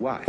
Why?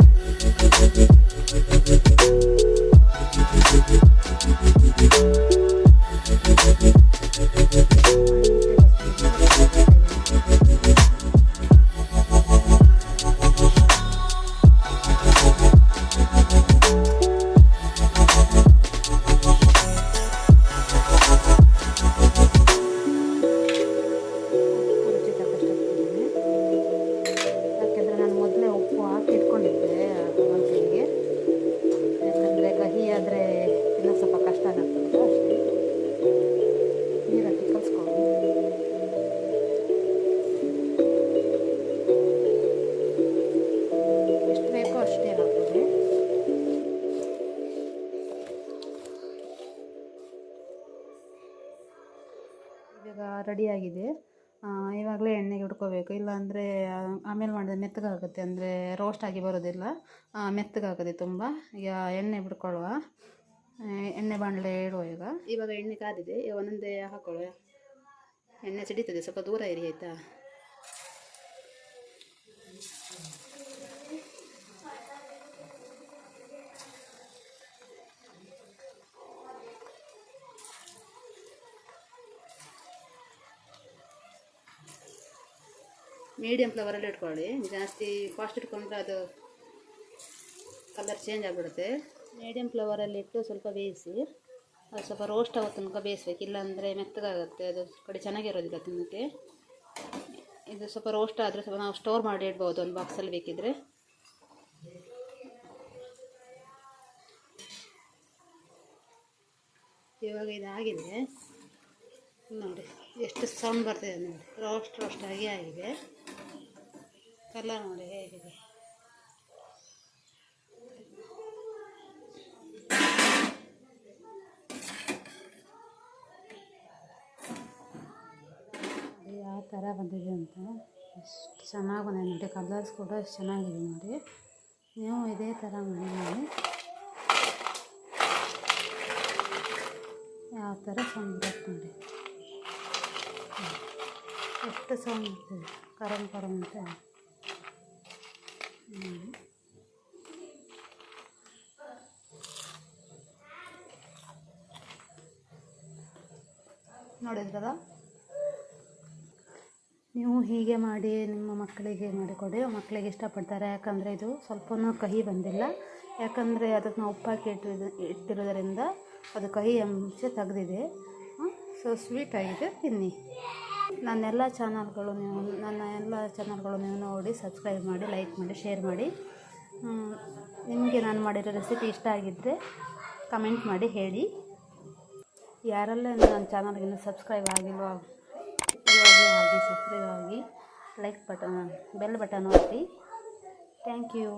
ರೆಡಿಯಾಗಿದೆ. ಇವಾಗಲೇ ಎಣ್ಣೆಗೆ ಹುಡ್ಕೋಬೇಕು ಇಲ್ಲಾಂದರೆ ಆಮೇಲೆ ಮಾಡಿದ್ರೆ ಮೆತ್ತಗಾಗುತ್ತೆ. ಅಂದರೆ ರೋಸ್ಟ್ ಆಗಿ ಬರೋದಿಲ್ಲ. ಮೆತ್ತಗಾಗುತ್ತೆ ತುಂಬ. ಈಗ ಎಣ್ಣೆ ಬಿಡ್ಕೊಳ್ಳುವ ಎಣ್ಣೆ ಬಾಣಲೆ ಇಡುವ ಈಗ. ಇವಾಗ ಎಣ್ಣೆ ಕಾದಿದೆ. ಒಂದೊಂದೇ ಹಾಕೊಳ್ಳುವ. ಎಣ್ಣೆ ಸಿಡಿತದೆ. ಸ್ವಲ್ಪ ದೂರ ಇರಿ, ಆಯಿತಾ? ಮೀಡಿಯಮ್ ಫ್ಲವರಲ್ಲಿ ಇಟ್ಕೊಳ್ಳಿ. ಜಾಸ್ತಿ ಫಾಸ್ಟ್ ಇಟ್ಕೊಂಡ್ರೆ ಅದು ಕಲರ್ ಚೇಂಜ್ ಆಗಿಬಿಡುತ್ತೆ. ಮೀಡಿಯಂ ಫ್ಲವರಲ್ಲಿ ಇಟ್ಟು ಸ್ವಲ್ಪ ಬೇಯಿಸಿ, ಅದು ಸ್ವಲ್ಪ ರೋಸ್ಟ್ ಆಗೋ ತನಕ ಬೇಯಿಸ್ಬೇಕು. ಇಲ್ಲಾಂದರೆ ಮೆತ್ತಗಾಗುತ್ತೆ. ಅದು ಕಡೆ ಚೆನ್ನಾಗಿರೋದಿಲ್ಲ ತಿನ್ನೋಕ್ಕೆ. ಇದು ಸ್ವಲ್ಪ ರೋಸ್ಟ್ ಆದರೆ ಸ್ವಲ್ಪ ನಾವು ಸ್ಟೋರ್ ಮಾಡಿ ಇಡ್ಬೋದು. ಒಂದು ಬಾಕ್ಸಲ್ಲಿ ಬೇಕಿದ್ದರೆ ಇವಾಗ ಇದಾಗಿದೆ. ನೋಡಿ, ಎಷ್ಟು ಸೌಂಡ್ ಬರ್ತಿದೆ ನೋಡಿ. ರೋಸ್ಟ್ ರೋಸ್ಟ್ ಆಗಿ ಆಗಿದೆ. ಕಲರ್ ನೋಡಿ ಹೇಗಿದೆ. ಯಾವ ಥರ ಬಂದಿದೆ ಅಂತ. ಎಷ್ಟು ಚೆನ್ನಾಗಿ ಬಂದಿದೆ ನೋಡಿ, ಕಲರ್ಸ್ ಕೂಡ ಎಷ್ಟು ಚೆನ್ನಾಗಿದೆ ನೋಡಿ. ನೀವು ಇದೇ ಥರ ಮಾಡಿ ನೋಡಿ. ಯಾವ ಥರ ಸೌಂಡ್ ನೋಡಿ. ಎಷ್ಟು ಸೌಂಡ್ ಕರಂ ಕರಂ ಅಂತ. ನೋಡಿದ್ರಲ್ಲ? ನೀವು ಹೀಗೆ ಮಾಡಿ ನಿಮ್ಮ ಮಕ್ಕಳಿಗೆ ಮಾಡಿಕೊಡಿ ಮಕ್ಕಳಿಗೆ ಇಷ್ಟಪಡ್ತಾರೆ. ಯಾಕಂದರೆ ಇದು ಸ್ವಲ್ಪನೂ ಕಹಿ ಬಂದಿಲ್ಲ. ಯಾಕಂದರೆ ಅದಕ್ಕೆ ನಾವು ಉಪ್ಪಾಕಿ ಇಟ್ಟಿರೋದು ಇಟ್ಟಿರೋದರಿಂದ ಅದು ಕಹಿ ಅಂಶ ತೆಗೆದಿದೆ. ಸೊ ಸ್ವೀಟ್ ಆಗಿದೆ ತಿನ್ನಿ. ನನ್ನೆಲ್ಲ ಚಾನಲ್ಗಳು ನೀವು, ನನ್ನ ಎಲ್ಲ ಚಾನಲ್ಗಳು ನೀವು ನೋಡಿ, ಸಬ್ಸ್ಕ್ರೈಬ್ ಮಾಡಿ, ಲೈಕ್ ಮಾಡಿ, ಶೇರ್ ಮಾಡಿ. ನಿಮಗೆ ನಾನು ಮಾಡಿರೋ ರೆಸಿಪಿ ಇಷ್ಟ ಆಗಿದ್ದರೆ ಕಮೆಂಟ್ ಮಾಡಿ ಹೇಳಿ. ಯಾರೆಲ್ಲ ನನ್ನ ಚಾನಲ್ಗೆ ಇನ್ನೂ ಸಬ್ಸ್ಕ್ರೈಬ್ ಆಗಿಲ್ವೋ ಆಗಿ ಸಬ್ಸ್ಕ್ರೈಬ್ ಆಗಿ ಲೈಕ್ ಬಟನ್, ಬೆಲ್ ಬಟನ್ ಒತ್ತಿ. Thank you.